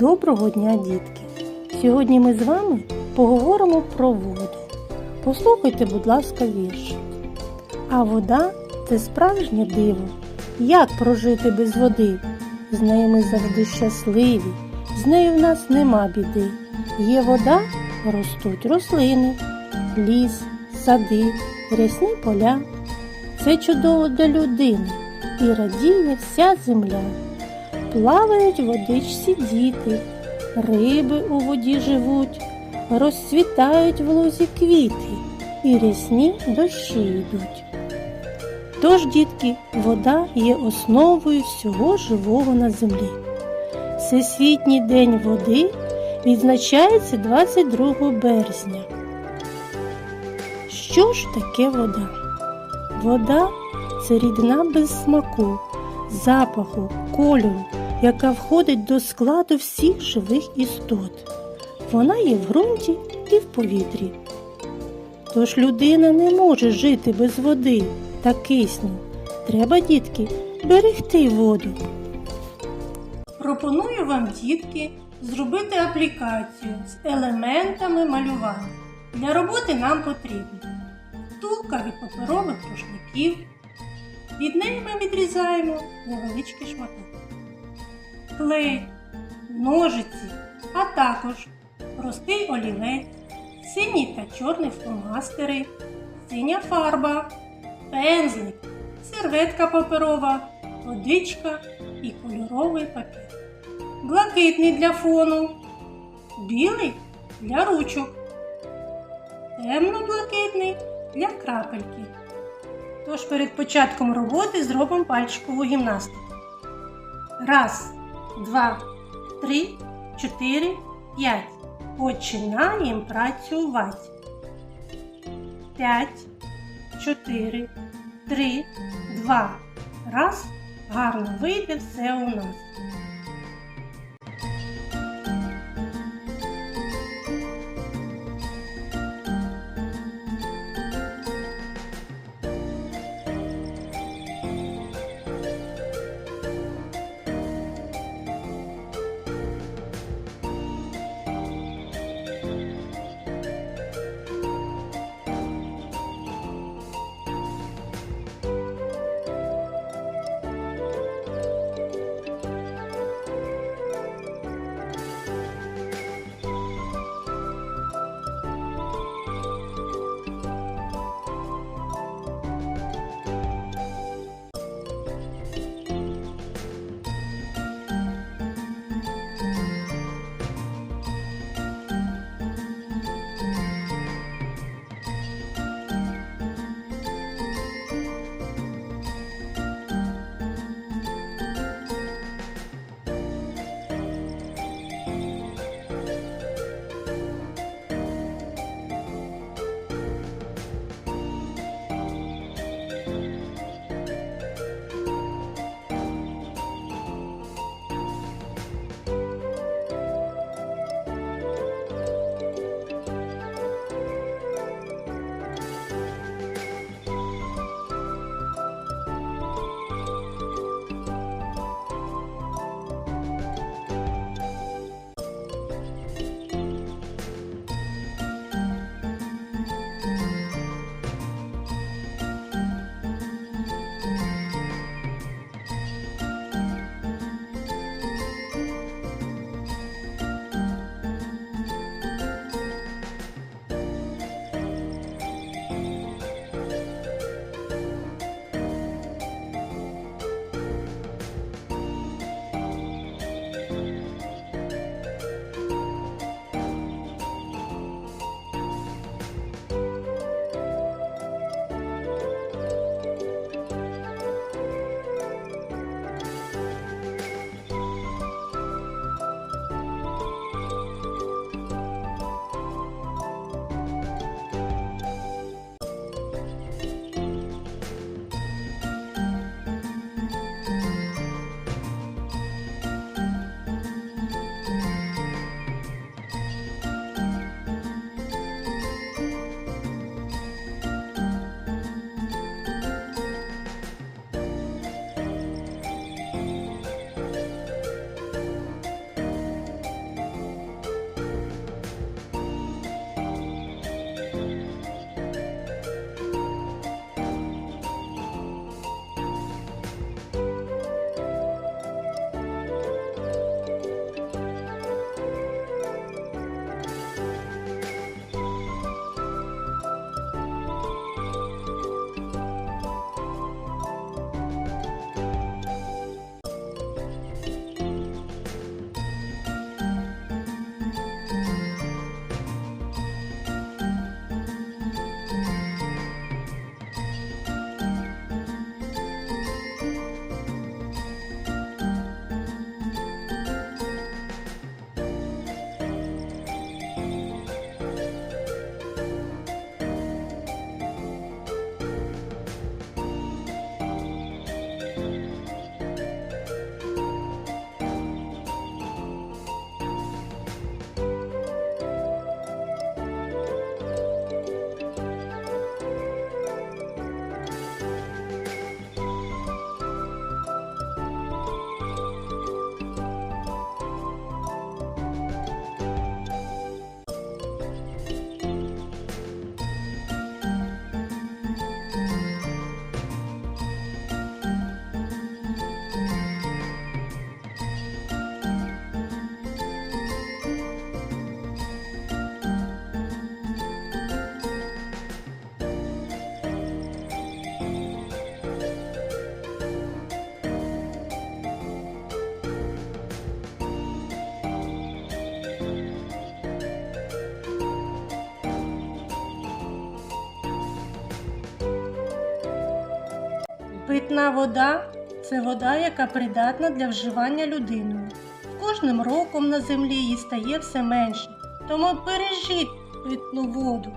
Доброго дня, дітки! Сьогодні ми з вами поговоримо про воду. Послухайте, будь ласка, вірш. А вода це справжнє диво. Як прожити без води? З нею ми завжди щасливі, з нею в нас нема біди. Є вода, ростуть рослини, ліс, сади, рясні поля. Це чудово для людини і радіє вся земля. Плавають в водичці діти, риби у воді живуть, розцвітають в лузі квіти, і рясні дощі йдуть. Тож, дітки, вода є основою всього живого на землі. Всесвітній день води відзначається 22 березня. Що ж таке вода? Вода це рідина без смаку, запаху, кольору, яка входить до складу всіх живих істот. Вона є в ґрунті і в повітрі. Тож людина не може жити без води та кисню. Треба, дітки, берегти воду. Пропоную вам, дітки, зробити аплікацію з елементами малювання. Для роботи нам потрібно втулка від паперових рушників. Від неї ми відрізаємо невеличкі шматки. Клей, ножиці, а також простий олівець, синій та чорний фломастери, синя фарба, пензлик, серветка паперова, водичка і кольоровий папір. Блакитний для фону, білий для ручок, темно-блакитний для крапельки. Тож перед початком роботи зробимо пальчикову гімнастику. Раз, два, три, чотири, п'ять. Починаємо працювати. П'ять, чотири, три, два. Раз. Гарно вийде все у нас. Питна вода це вода, яка придатна для вживання людиною. Кожним роком на землі її стає все менше, тому бережіть питну воду.